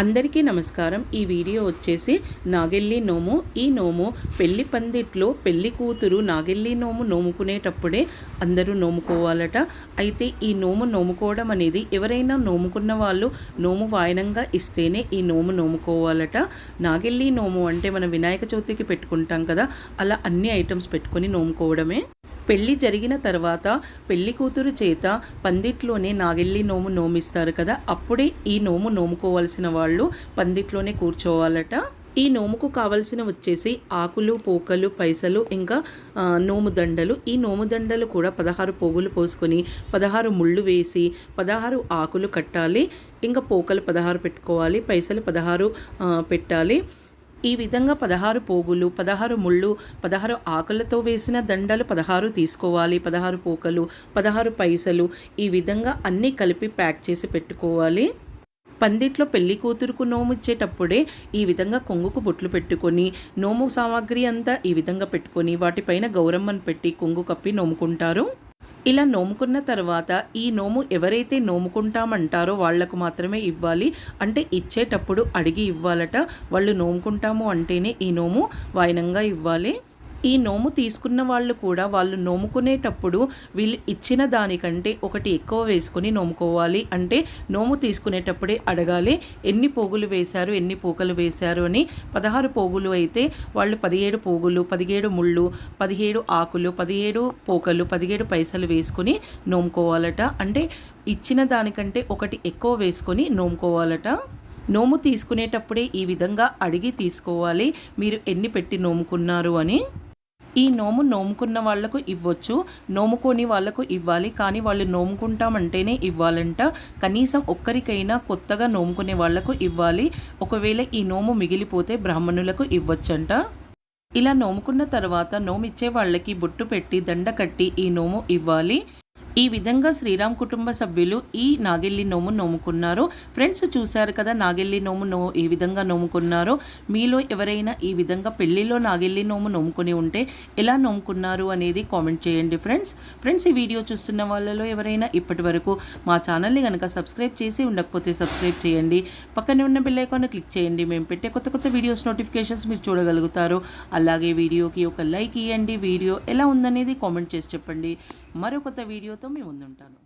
అందరికీ నమస్కారం. ఈ వీడియో వచ్చేసి నాగెల్లి నోము. ఈ నోము పెళ్ళి పందిట్లో పెళ్ళి కూతురు నాగెల్లి నోము నోముకునేటప్పుడే అందరూ నోముకోవాలట. అయితే ఈ నోము నోముకోవడం అనేది ఎవరైనా నోముకున్న వాళ్ళు నోము వాయనంగా ఇస్తేనే ఈ నోము నోముకోవాలట. నాగెల్లి నోము అంటే మన వినాయక చవితికి పెట్టుకుంటాం కదా అలా అన్ని ఐటమ్స్ పెట్టుకొని నోముకోవడమే. పెళ్ళి జరిగిన తర్వాత పెళ్ళి కూతురు చేత పందిట్లోనే నాగెల్లి నోము నోమిస్తారు కదా అప్పుడే ఈ నోము నోముకోవాల్సిన వాళ్ళు పందిట్లోనే కూర్చోవాలట. ఈ నోముకు కావలసిన వచ్చేసి ఆకులు పోకలు పైసలు ఇంకా నోము దండలు. ఈ నోము దండలు కూడా పదహారు పోగులు పోసుకొని పదహారు ముళ్ళు వేసి పదహారు ఆకులు కట్టాలి. ఇంకా పోకలు పదహారు పెట్టుకోవాలి పైసలు పదహారు పెట్టాలి. ఈ విధంగా పదహారు పోగులు పదహారు ముళ్ళు పదహారు ఆకులతో వేసిన దండలు పదహారు తీసుకోవాలి పదహారు పోకలు పదహారు పైసలు ఈ విధంగా అన్నీ కలిపి ప్యాక్ చేసి పెట్టుకోవాలి. పందిట్లో పెళ్ళి కూతురుకు నోము ఇచ్చేటప్పుడే ఈ విధంగా కొంగుకు బొట్లు పెట్టుకొని నోము సామాగ్రి అంతా ఈ విధంగా పెట్టుకొని వాటిపైన గౌరమ్మను పెట్టి కొంగు కప్పి నోముకుంటారు. ఇలా నోముకున్న తర్వాత ఈ నోము ఎవరైతే నోముకుంటామంటారో వాళ్ళకు మాత్రమే ఇవ్వాలి. అంటే ఇచ్చేటప్పుడు అడిగి ఇవ్వాలట. వాళ్ళు నోముకుంటాము అంటేనే ఈ నోము వాయినంగా ఇవ్వాలి. ఈ నోము తీసుకున్న వాళ్ళు కూడా వాళ్ళు నోముకునేటప్పుడు వీళ్ళు ఇచ్చిన దానికంటే ఒకటి ఎక్కువ వేసుకొని నోముకోవాలి. అంటే నోము తీసుకునేటప్పుడే అడగాలి ఎన్ని పోగులు వేశారు ఎన్ని పూకలు వేశారు అని. పదహారు పోగులు అయితే వాళ్ళు పదిహేడు పోగులు పదిహేడు ముళ్ళు పదిహేడు ఆకులు పదిహేడు పోకలు పదిహేడు పైసలు వేసుకొని నోముకోవాలట. అంటే ఇచ్చిన దానికంటే ఒకటి ఎక్కువ వేసుకొని నోముకోవాలట. నోము తీసుకునేటప్పుడే ఈ విధంగా అడిగి తీసుకోవాలి. మీరు ఎన్ని పెట్టి నోముకున్నారు అని. ఈ నోము నోముకున్న వాళ్ళకు ఇవ్వచ్చు. నోముకోని వాళ్ళకు ఇవ్వాలి. కానీ వాళ్ళు నోముకుంటామంటేనే ఇవ్వాలంట. కనీసం ఒక్కరికైనా కొత్తగా నోముకునే వాళ్ళకు ఇవ్వాలి. ఒకవేళ ఈ నోము మిగిలిపోతే బ్రాహ్మణులకు ఇవ్వచ్చంట. ఇలా నోముకున్న తర్వాత నోమిచ్చే వాళ్ళకి బొట్టు పెట్టి దండ కట్టి ఈ నోము ఇవ్వాలి. ఈ విధంగా శ్రీరామ్ కుటుంబ సభ్యులు ఈ నాగెల్లి నోము నోముకున్నారు. ఫ్రెండ్స్ చూశారు కదా నాగెల్లి నోము నో ఏ విధంగా నోముకున్నారో. మీలో ఎవరైనా ఈ విధంగా పెళ్ళిలో నాగెల్లి నోము నోముకుని ఉంటే ఎలా నోముకున్నారు అనేది కామెంట్ చేయండి ఫ్రెండ్స్. ఫ్రెండ్స్ ఈ వీడియో చూస్తున్న వాళ్ళలో ఎవరైనా ఇప్పటి వరకు మా ఛానల్ని కనుక సబ్స్క్రైబ్ చేసి ఉండకపోతే సబ్స్క్రైబ్ చేయండి. పక్కనే ఉన్న బిల్లైకాన్ క్లిక్ చేయండి. మేము పెట్టే కొత్త కొత్త వీడియోస్ నోటిఫికేషన్స్ మీరు చూడగలుగుతారు. అలాగే వీడియోకి ఒక లైక్ ఇవ్వండి వీడియో ఎలా ఉందనేది కామెంట్ చేసి చెప్పండి. మరో వీడియోతో మీ ముందుంటాను.